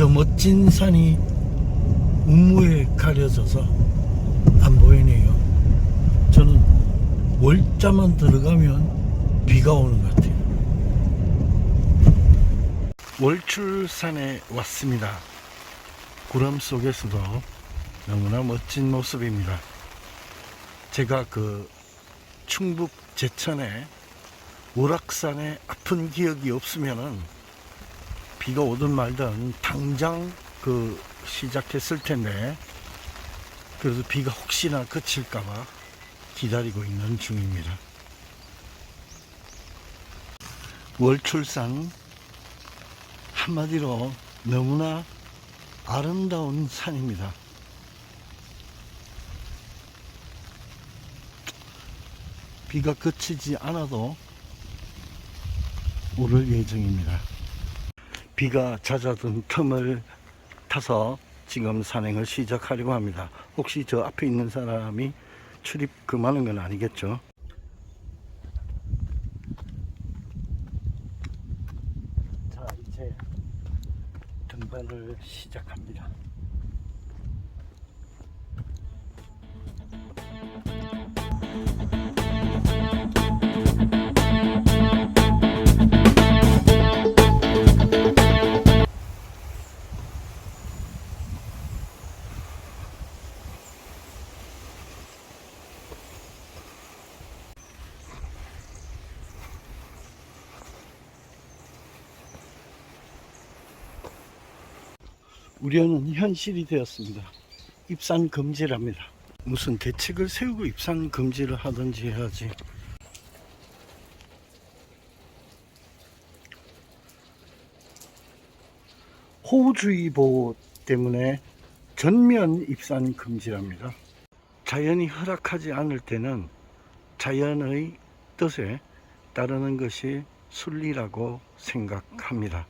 저 멋진 산이 운무에 가려져서 안 보이네요. 저는 월자만 들어가면 비가 오는 것 같아요. 월출산에 왔습니다. 구름 속에서도 너무나 멋진 모습입니다. 제가 그 충북 제천에 월악산에 아픈 기억이 없으면은 비가 오든 말든 당장 그 시작했을 텐데 그래서 비가 혹시나 그칠까봐 기다리고 있는 중입니다. 월출산 한마디로 너무나 아름다운 산입니다. 비가 그치지 않아도 오를 예정입니다. 비가 잦아든 틈을 타서 지금 산행을 시작하려고 합니다. 혹시 저 앞에 있는 사람이 출입 금하는 건 아니겠죠? 자, 이제 등반을 시작합니다. 우려는 현실이 되었습니다. 입산 금지랍니다. 무슨 대책을 세우고 입산 금지를 하든지 해야지. 호우주의보 때문에 전면 입산 금지랍니다. 자연이 허락하지 않을 때는 자연의 뜻에 따르는 것이 순리라고 생각합니다.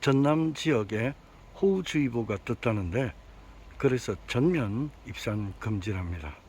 전남 지역에 호우주의보가 떴다는데 그래서 전면 입산 금지랍니다.